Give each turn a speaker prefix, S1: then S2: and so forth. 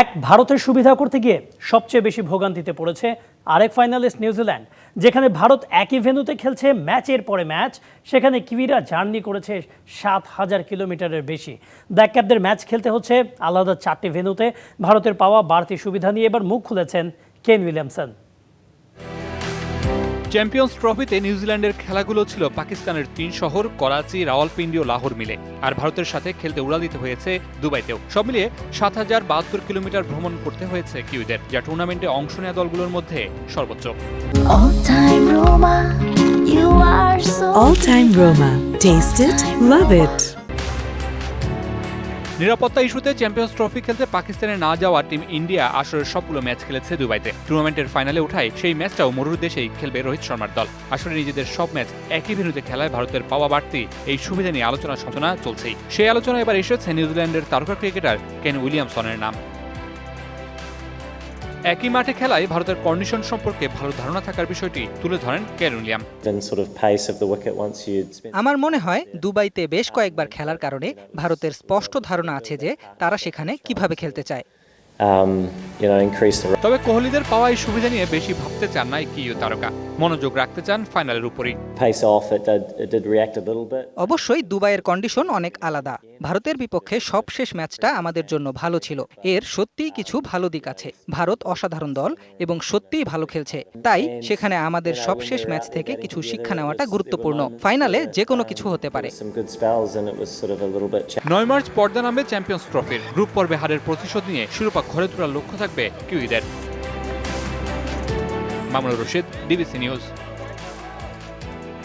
S1: এক ভারতের সুবিধা করতে গিয়ে সবচেয়ে বেশি ভোগান্তিতে পড়েছে আরেক ফাইনালিস্ট নিউজিল্যান্ড, যেখানে ভারত একই ভেন্যুতে খেলছে ম্যাচের পরে ম্যাচ, সেখানে কিউইরা জার্নি করেছে সাত হাজার কিলোমিটারের বেশি। ব্ল্যাক ক্যাপদের ম্যাচ খেলতে হচ্ছে আলাদা চারটি ভেন্যুতে। ভারতের পাওয়া বাড়তি সুবিধা নিয়ে এবার মুখ খুলেছেন কেন উইলিয়ামসন।
S2: চ্যাম্পিয়ন্স ট্রফিতে নিউজিল্যান্ডের খেলাগুলো ছিল পাকিস্তানের তিন শহর করাচি রাওয়ালপিন্ডি ও লাহোর মিলে আর ভারতের সাথে খেলতে উড়াল দিতে হয়েছে দুবাইতেও সব মিলিয়ে সাত হাজার বাহাত্তর কিলোমিটার ভ্রমণ করতে হয়েছে কিউদের যা টুর্নামেন্টে অংশ নেওয়া দলগুলোর মধ্যে সর্বোচ্চ
S3: All time Roma, you are so
S4: All Time Roma. Taste it, love it.
S2: নিরাপত্তা ইস্যুতে চ্যাম্পিয়ন্স ট্রফি খেলতে পাকিস্তানে না যাওয়া টিম ইন্ডিয়া আসরের সবগুলো ম্যাচ খেলেছে দুবাইতে। টুর্নামেন্টের ফাইনালে উঠায় সেই ম্যাচটাও মরুর দেশেই খেলবে রোহিত শর্মার দল। আসলে নিজেদের সব ম্যাচ একই ভেন্যুতে খেলায় ভারতের পাওয়া বাড়তি এই সুবিধা নিয়ে আলোচনা সচনা চলছেই। সেই আলোচনা এবার এসেছে নিউজিল্যান্ডের তারকা ক্রিকেটার কেন উইলিয়ামসনের নাম। একই মাঠে খেলায় ভারতের কন্ডিশন সম্পর্কে ভালো ধারণা থাকার বিষয়টি তুলে ধরেন কেন উইলিয়াম
S5: spin.
S6: আমার মনে হয় দুবাইতে বেশ কয়েকবার খেলার কারণে ভারতের স্পষ্ট ধারণা আছে যে তারা সেখানে কীভাবে খেলতে চায়
S5: Um,
S2: তবে কোহলিদের পাওয়া এই সুবিধা নিয়ে বেশি ভাবতে চান না কি কিউ তারকা মনোযোগ রাখতে চান ফাইনালের উপরই।
S5: Pace off. It did, it did react a little bit.
S6: অবশ্যই দুবাইয়ের কন্ডিশন অনেক আলাদা। ভারতের বিপক্ষে সবশেষ ম্যাচটা আমাদের জন্য ভালো ছিল। এর সত্যিই কিছু ভালো দিক আছে। ভারত অসাধারণ দল এবং সত্যিই ভালো খেলছে। তাই সেখানে আমাদের সবশেষ ম্যাচ থেকে কিছু শিক্ষা নেওয়াটা গুরুত্বপূর্ণ। ফাইনালে যে কোনো কিছু হতে পারে।
S2: নয় মার্চ পর্দা নামে চ্যাম্পিয়ন্স ট্রফির। গ্রুপ পর্বে হারের প্রতিশোধ নিয়ে শিরোপা ঘরে তোলার লক্ষ্য থাকবে কিউইদের Mamola Rochette, BBC News,